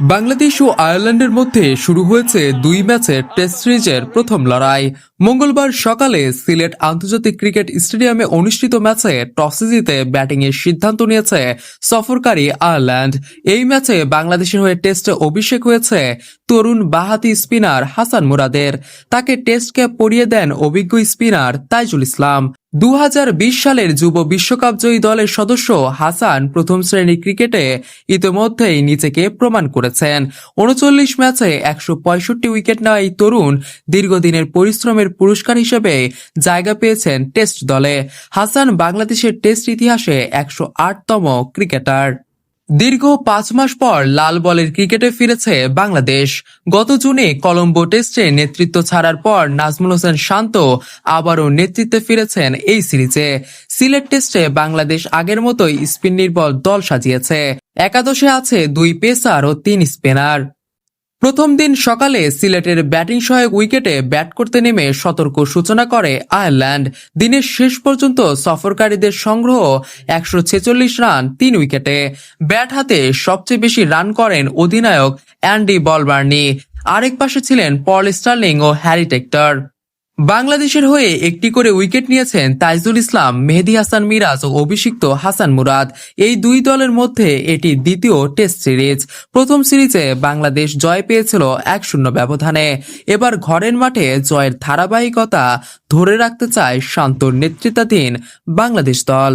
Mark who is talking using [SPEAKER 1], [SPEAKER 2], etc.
[SPEAKER 1] বাংলাদেশ ও আয়ারল্যান্ডের মধ্যে শুরু হয়েছে দুই ম্যাচের টেস্ট সিরিজের প্রথম লড়াই। মঙ্গলবার সকালে সিলেট আন্তর্জাতিক ক্রিকেট স্টেডিয়ামে অনুষ্ঠিত ম্যাচে টসে জিতে ব্যাটিংয়ের সিদ্ধান্ত নিয়েছে সফরকারী আয়ারল্যান্ড। এই ম্যাচে বাংলাদেশের হয়ে টেস্টে অভিষেক হয়েছে তরুণ বাহাতি স্পিনার হাসান মুরাদের। তাকে টেস্ট ক্যাপ পরিয়ে দেন অভিজ্ঞ স্পিনার তাইজুল ইসলাম। দু হাজার বিশ সালের যুব বিশ্বকাপ জয়ী দলের সদস্য হাসান প্রথম শ্রেণির ক্রিকেটে ইতিমধ্যেই নিজেকে প্রমাণ করেছেন। উনচল্লিশ ম্যাচে একশো পঁয়ষট্টি উইকেট নেওয়া এই তরুণ। দীর্ঘদিনের পরিশ্রমের পুরস্কার হিসেবে জায়গা পেয়েছেন টেস্ট দলে। হাসান বাংলাদেশের টেস্ট ইতিহাসে একশো আটতম ক্রিকেটার। দীর্ঘ পাঁচ মাস পর লাল বলের ক্রিকেটে ফিরেছে বাংলাদেশ। গত জুনে কলম্বো টেস্টে নেতৃত্ব ছাড়ার পর নাজমুল হোসেন শান্ত আবারও নেতৃত্বে ফিরেছেন এই সিরিজে। সিলেট টেস্টে বাংলাদেশ আগের মতোই স্পিন নির্ভর দল সাজিয়েছে। একাদশে আছে দুই পেসার ও তিন স্পিনার। প্রথম দিন সকালে সিলেটের ব্যাটিং সহায়ক উইকেটে ব্যাট করতে নেমে সতর্ক সূচনা করে আয়ারল্যান্ড। দিনের শেষ পর্যন্ত সফরকারীদের সংগ্রহ একশো ছেচল্লিশ রান, তিন উইকেটে। ব্যাট হাতে সবচেয়ে বেশি রান করেন অধিনায়ক অ্যান্ডি বলবার্নি। আরেক পাশে ছিলেন পল স্টার্লিং ও হ্যারি টেক্টর। বাংলাদেশের হয়ে একটি করে উইকেট নিয়েছেন তাইজুল ইসলাম, মেহেদি হাসান মিরাজ ও অভিষিক্ত হাসান মুরাদ। এই দুই দলের মধ্যে এটি দ্বিতীয় টেস্ট সিরিজ। প্রথম সিরিজে বাংলাদেশ জয় পেয়েছিল এক শূন্য ব্যবধানে। এবার ঘরের মাঠে জয়ের ধারাবাহিকতা ধরে রাখতে চায় শান্তর নেতৃত্বাধীন বাংলাদেশ দল।